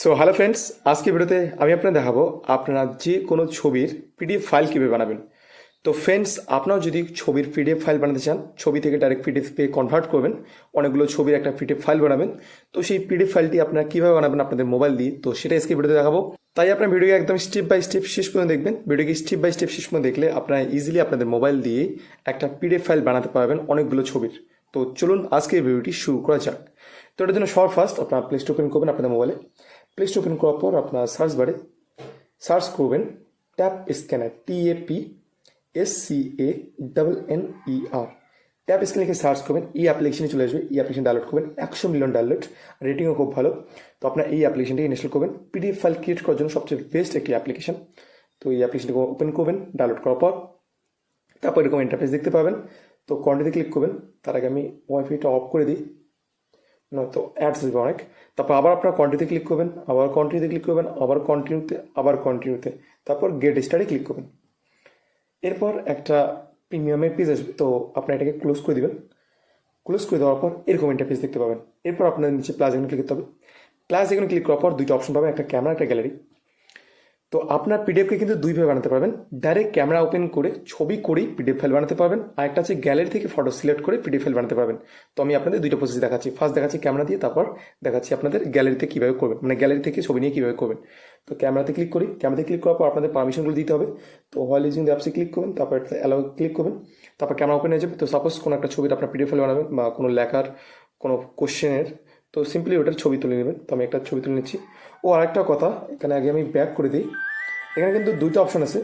So hello friends আজকে ভিডিওতে আমি আপনাদের দেখাবো আপনারা যে কোনো ছবির পিডিএফ ফাইল কীভাবে বানাবেন। তো ফ্রেন্ডস আপনারাও যদি ছবির পিডিএফ ফাইল বানাতে চান, ছবি থেকে ডাইরেক্ট পিডিএফ পে কনভার্ট করবেন, অনেকগুলো ছবির একটা পিডিএফ ফাইল বানাবেন। তো সেই পিডিএফ ফাইলটি আপনারা কীভাবে বানাবেন আপনাদের মোবাইল দিয়ে, তো সেটা আজকে ভিডিওতে দেখাবো। তাই আপনার ভিডিওকে একদম স্টেপ বাই স্টেপ শেষ পর্যন্ত দেখবেন। ভিডিওকে স্টেপ বাই স্টেপ শেষ পর্যন্ত দেখলে আপনারা ইজিলি আপনাদের মোবাইল দিয়ে একটা পিডিএফ ফাইল বানাতে পারবেন অনেকগুলো ছবির। তো চলুন আজকে ভিডিওটি শুরু করা যাক। তো এটার জন্য সবার ফার্স্ট আপনার প্লে স্টোর ওপেন করবেন আপনাদের মোবাইলে প্লে স্টোর ওপেন করার পর আপনার সার্চ বারে সার্চ করবেন tap scanner T A P S C A double N E R tap scan লিখে সার্চ করবেন, এই অ্যাপ্লিকেশনে চলে আসবে। এই অ্যাপ্লিকেশন ডাউনলোড করবেন, একশো মিলিয়ন ডাউনলোড রেটিংও খুব ভালো। তো আপনার এই অ্যাপ্লিকেশনটি ইনস্টল করবেন। পিডিএফ ফাইল ক্রিয়েট করার জন্য সবচেয়ে বেস্ট একটি অ্যাপ্লিকেশন তো এই অ্যাপ্লিকেশনটি ওপেন করবেন ডাউনলোড করার পর। তারপর এরকম ইন্টারফেস দেখতে পাবেন। তো কন্টিনিউতে ক্লিক করবেন। তার আগে আমি ওয়াইফাইটা অফ করে দিই। নয়তো অ্যাডস দেবে অনেক। তারপর আবার আপনার কন্টিনিউতে ক্লিক করবেন, আবার কন্টিনিউতে ক্লিক করবেন, আবার কন্টিনিউতে আবার কন্টিনিউতে তারপর গেট স্টারে ক্লিক করবেন। এরপর একটা প্রিমিয়ামের পেজ আসবে, তো আপনি এটাকে ক্লোজ করে দেবেন। ক্লোজ করে দেওয়ার পর এরকম পেজ দেখতে পাবেন। এরপর আপনার নিচে প্লাস এখানে ক্লিক করতে হবে। প্লাস এখানে ক্লিক করার পর দুইটা অপশন পাবেন, একটা ক্যামেরা একটা গ্যালারি তো আপনার পিডিএফকে কিন্তু দুইভাবে বানাতে পারবেন। ডাইরেক্ট ক্যামেরা ওপেন করে ছবি করেই পিডিএফ ফাইল বানাতে পারবেন। আর একটা হচ্ছে গ্যালারি থেকে ফটো সিলেক্ট করে পিডিএফ ফাইল বানাতে পারবেন। তো আমি আপনাদের দুইটা প্রসেস দেখাচ্ছি। ফার্স্ট দেখাচ্ছি ক্যামেরা দিয়ে, তারপর দেখাচ্ছি আপনাদের গ্যালারিতে কীভাবে করবেন। মানে গ্যালারি থেকে ছবি নিয়ে কীভাবে করবেন। তো ক্যামেরাতে ক্লিক করি। ক্যামেরাতে ক্লিক করার পর আপনাদের পারমিশনগুলো দিতে হবে। তো হোয়াইল ইউজিং অ্যাপসে ক্লিক করবেন, তারপর একটা অ্যালাউ ক্লিক করবেন। তারপর ক্যামেরা ওপেন হয়ে যাবে। তো সাপোজ কোনো একটা ছবির আপনার পিডিএফ ফাইল বানাবেন বা কোনো লেখার, কোনো কোশ্চেনের তো সিম্পলি ওটার ছবি তুলে নেবেন। তো আমি একটা ছবি তুলে নিচ্ছি। ও আরেকটা কথা, এখানে আগে আমি ব্যাক করে দিই। এখানে কিন্তু দুইটা অপশন আছে।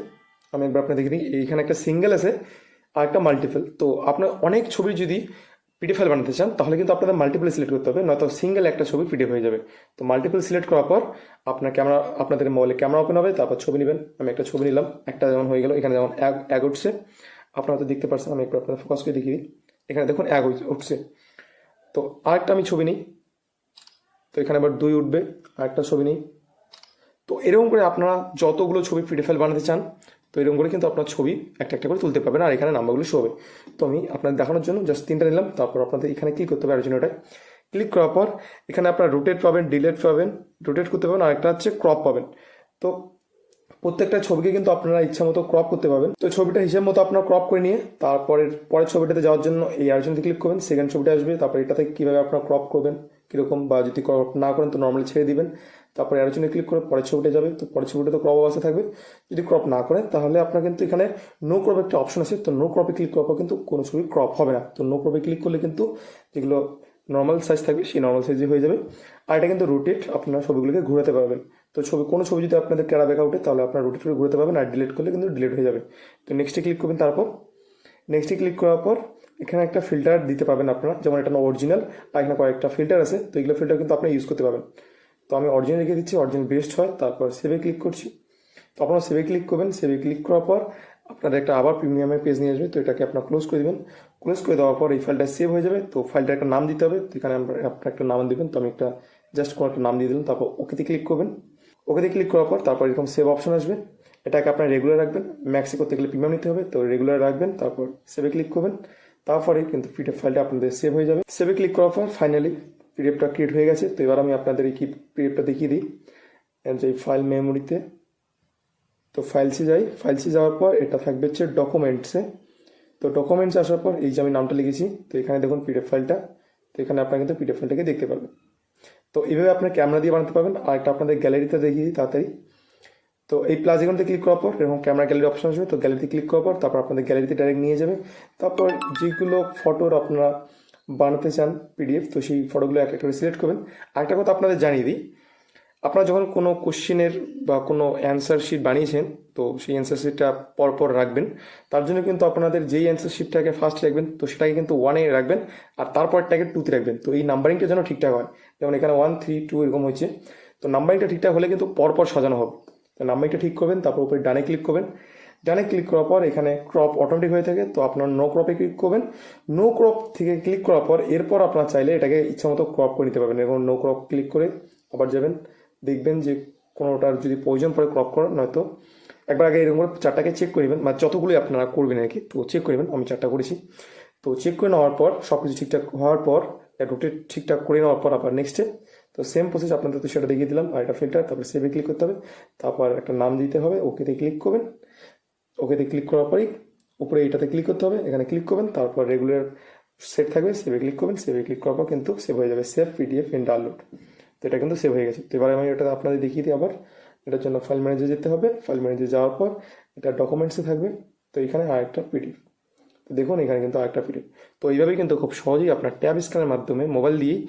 আমি একবার আপনার দেখে দিই। এইখানে একটা সিঙ্গেল আছে আর একটা মাল্টিপল তো আপনার অনেক ছবি যদি পিডিএফ ফাইল বানাতে চান, তাহলে কিন্তু আপনাদের মাল্টিপল সিলেক্ট করতে হবে, নয়তো সিঙ্গেল একটা ছবি পিডিএফ হয়ে যাবে। তো মাল্টিপল সিলেক্ট করার পর আপনার ক্যামেরা আপনাদের মোবাইলে ক্যামেরা ওপেন হবে, তারপর ছবি নেবেন। আমি একটা ছবি নিলাম, একটা যেমন হয়ে গেল, এখানে যেমন এক উঠছে। আপনারা তো দেখতে পাচ্ছেন আমি একটু আপনাদের ফোকাস করে দেখিয়ে দিই। এখানে দেখুন এক উঠছে। তো আরেকটা আমি ছবি নিই। তো এখানে আবার দুই উঠবে, আরেকটা ছবি নিই। তো এরকম করে আপনারা যতগুলো ছবি পিডিএফ ফাইল বানাতে চান, তো এরকম করে কিন্তু আপনার ছবি একটা একটা করে তুলতে পারবেন, আর এখানে নাম্বারগুলো শো হবে। তো আমি আপনাদের দেখানোর জন্য জাস্ট তিনটা নিলাম, তারপর আপনাদের এখানে ক্লিক করতে হবে ওটায় ক্লিক করার পর এখানে আপনার রোটেট পাবেন ডিলেট পাবেন রোটেট করতে পাবেন আর একটা হচ্ছে ক্রপ পাবেন। তো প্রত্যেকটা ছবিকে কিন্তু আপনারা ইচ্ছা মতো ক্রপ করতে পারবেন। তো ছবিটা হিসেব মতো আপনার ক্রপ করে নিয়ে তারপরের, পরের ছবিটাতে যাওয়ার জন্য এই আর্জনতে ক্লিক করবেন সেকেন্ড ছবিটা আসবে, তারপর এটাতে কীভাবে আপনার ক্রপ করবেন কীরকম বা যদি ক্রপ না করেন তো নর্মালি ছেড়ে দিবেন। তারপরে আলোচনায় ক্লিক করে পরের ছবিটা যাবে, তো পরের ছবিটা তো ক্রপ অবস্থা থাকবে। যদি ক্রপ না করেন, তাহলে আপনার কিন্তু এখানে নো ক্রপ একটা অপশন আছে, তো নো ক্রপে ক্লিক করার পর কিন্তু কোনো ছবি ক্রপ হবে না। তো নো ক্রপে ক্লিক করলে কিন্তু যেগুলো নর্মাল সাইজ থাকবে, সেই নর্মাল সাইজে হয়ে যাবে। আর এটা কিন্তু রোটেট আপনার ছবিগুলোকে ঘুরাতে পারবেন। তো ছবি, কোনো ছবি যদি আপনাদের টেরা বেঁকা ওঠে তাহলে আপনার রোটেট করে ঘুরতে পারবেন আর ডিলিট করলে কিন্তু ডিলিট হয়ে যাবে। তো নেক্সটে ক্লিক করবেন তারপর। নেক্সটে ক্লিক করার পর এখানে একটা ফিল্টার দিতে পারবেন আপনারা, যেমন এটা অরিজিনাল আর এখানে কয়েকটা ফিল্টার আছে, তো এগুলো ফিল্টার কিন্তু আপনি ইউজ করতে পারবেন। তো আমি অরিজিনাল রেখে দিচ্ছি অরিজিনাল বেস্ট হয়, তারপর সেভে ক্লিক করছি। তো আপনারা সেভে ক্লিক করবেন সেভে ক্লিক করার পর আপনাদের একটা আবার প্রিমিয়ামের পেজ নিয়ে আসবে, তো এটাকে আপনার ক্লোজ করে দেবেন। ক্লোজ করে দেওয়ার পর এই ফাইলটা সেভ হয়ে যাবে, তো ফাইলটা একটা নাম দিতে হবে, তো এখানে আপনার একটা নাম দেবেন, তো আমি একটা জাস্ট কোনো একটা নাম দিয়ে দিলাম, তারপর ওকেতে ক্লিক করবেন। ওকেতে ক্লিক করার পর তারপর এরকম সেভ অপশন আসবে, এটাকে আপনার রেগুলার রাখবেন ম্যাক্সে করতে গেলে প্রিমিয়াম নিতে হবে, তো রেগুলার রাখবেন, তারপর সেভে ক্লিক করবেন। তারপরে কিন্তু পিডিএফ ফাইলটা আপনাদের সেভ হয়ে যাবে। সেভে ক্লিক করার পর ফাইনালি পিডিএফটা ক্রিয়েট হয়ে গেছে। তো এবার আমি আপনাদের এই কি পিডিএফটা দেখিয়ে দিই। যে ফাইল মেমোরিতে তো। ফাইলসে যাই। ফাইলসে যাওয়ার পর এটা থাকবে হচ্ছে ডকুমেন্টসে তো ডকুমেন্টস আসার পর এই যে আমি নামটা লিখেছি, তো এখানে দেখুন পিডিএফ ফাইলটা তো এখানে আপনারা কিন্তু পিডিএফ ফাইলটাকে দেখতে পাবেন তো এইভাবে আপনার ক্যামেরা দিয়ে বানাতে পারবেন। আর একটা আপনাদের গ্যালারিতে দেখিয়ে দিই তাড়াতাড়ি। তো এই প্লাস এখানতে ক্লিক করার পর, এরকম ক্যামেরা গ্যালারি অপশন আসবে, তো গ্যালারিতে ক্লিক করার পর তারপর আপনাদের গ্যালারিতে ডাইরেক্ট নিয়ে যাবে। তারপর যেগুলো ফটোর আপনারা বানাতে চান পিডিএফ তো সেই ফটোগুলো এক একটা সিলেক্ট করবেন। আরেকটা কথা আপনাদের জানিয়ে দিই, আপনারা যখন কোনো কোশ্চেনের বা কোনো অ্যান্সার শিট বানিয়েছেন, তো সেই অ্যান্সার শিটটা পরপর রাখবেন। তার জন্য কিন্তু আপনাদের যেই অ্যান্সার শিটটাকে ফার্স্ট রাখবেন, তো সেটাকে কিন্তু ওয়ানে রাখবেন, আর তারপরটাকে টুতে রাখবেন। তো এই নাম্বারিংটা যেন ঠিকঠাক হয়। যেমন এখানে ওয়ান থ্রি টু এরকম হচ্ছে তো নাম্বারিংটা ঠিকঠাক হলে কিন্তু পরপর সাজানো হবে। তো নাম্বারিংটা ঠিক করবেন, তারপর উপরে ডানে ক্লিক করবেন। ডানে ক্লিক করার পর এখানে ক্রপ অটোমেটিক হয়ে থাকে, তো আপনার নো ক্রপে ক্লিক করবেন। নো ক্রপ থেকে ক্লিক করার পর এরপর আপনার চাইলে এটাকে ইচ্ছা মতো ক্রপ করে নিতে পারবেন। এবং নো ক্রপ ক্লিক করে আবার যাবেন, দেখবেন যে কোনোটার যদি প্রয়োজন পড়ে ক্রপ করার, নয়তো একবার আগে এরকম করে চারটাকে চেক করে নেবেন। মানে যতগুলোই আপনারা করবেন আর কি, তো চেক করে নেবেন, আমি চারটা করেছি। তো চেক করে নেওয়ার পর সব কিছু ঠিকঠাক হওয়ার পর রোটেট ঠিকঠাক করে নেওয়ার পর আবার নেক্সটে তো সেম প্রসেস আপনাদের তো সেটা দেখিয়ে দিলাম আর একটা ফিল্টার তারপর সেভে ক্লিক করতে হবে, তারপর একটা নাম দিতে হবে ওকেতে ক্লিক করবেন। ওকেতে ক্লিক করার পরেই উপরে এটাতে ক্লিক করতে হবে, এখানে ক্লিক করবেন, তারপর রেগুলার সেভ থাকবে সেভে ক্লিক করবেন সেভে ক্লিক করার পর কিন্তু সেভ হয়ে যাবে সেভ পিডিএফ ইন ডাউনলোড তো এটা কিন্তু সেভ হয়ে গেছে। তো এবার আমি এটা আপনাদের দেখিয়ে দিই আবার, এটার জন্য ফাইল ম্যানেজার যেতে হবে ফাইল ম্যানেজার যাওয়ার পর এটা ডকুমেন্টসে থাকবে, তো এখানে আরেকটা পিডিএফ তো দেখুন এখানে কিন্তু আরেকটা পিডিএফ তো এইভাবেই কিন্তু খুব সহজেই আপনার ট্যাব স্ক্যানের মাধ্যমে মোবাইল দিয়েই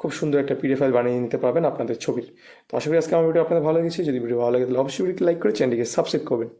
খুব সুন্দর একটা পিডিএফ ফাইল বানিয়ে নিতে পারবেন আপনাদের ছবির। তো আশা করি আজকে আমার ভিডিও আপনাদের ভালো লেগেছে। যদি ভিডিও ভালো লাগে তাহলে অবশ্যই লাইক করে চ্যানেলটিকে সাবস্ক্রাইব করবেন।